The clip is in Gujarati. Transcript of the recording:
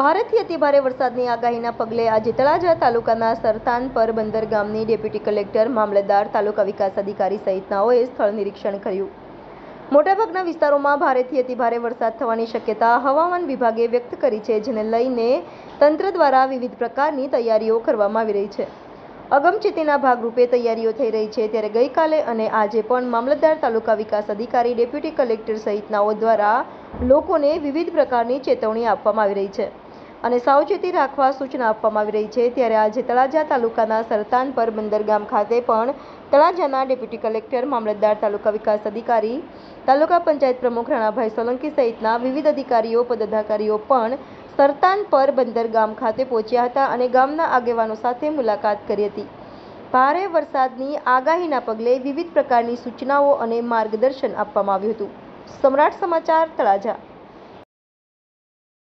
ભારેથી અતિભારે વરસાદની આગાહીના પગલે આજે તળાજા તાલુકાના સરતાન પર બંદર ગામની ડેપ્યુટી કલેક્ટર, મામલતદાર, તાલુકા વિકાસ અધિકારી સહિતનાઓએ સ્થળ નિરીક્ષણ કર્યું. મોટાભાગના વિસ્તારોમાં ભારેથી અતિભારે વરસાદ થવાની શક્યતા હવામાન વિભાગે વ્યક્ત કરી છે, જેને લઈને તંત્ર દ્વારા વિવિધ પ્રકારની તૈયારીઓ કરવામાં આવી રહી છે. અગમચેતીના ભાગરૂપે તૈયારીઓ થઈ રહી છે ત્યારે ગઈકાલે અને આજે પણ મામલતદાર, તાલુકા વિકાસ અધિકારી, ડેપ્યુટી કલેક્ટર સહિતનાઓ દ્વારા લોકોને વિવિધ પ્રકારની ચેતવણી આપવામાં આવી રહી છે. અને સાવચેતી રાખવા સૂચના આપવામાં આવી રહી છે. ત્યારે આજે તળાજા તાલુકાના સરતાન પર બંદર ગામ ખાતે પણ તળાજાના ડેપ્યુટી કલેક્ટર, મામલતદાર, તાલુકા વિકાસ અધિકારી, તાલુકા પંચાયત પ્રમુખ રાણાભાઈ સોલંકી સહિતના વિવિધ અધિકારીઓ, પદાધિકારીઓ પણ સરતાન પર બંદર ગામ ખાતે પહોંચ્યા હતા અને ગામના આગેવાનો સાથે મુલાકાત કરી હતી. ભારે વરસાદની આગાહીના પગલે વિવિધ પ્રકારની સૂચનાઓ અને માર્ગદર્શન આપવામાં આવ્યું હતું. સમ્રાટ સમાચાર તળાજા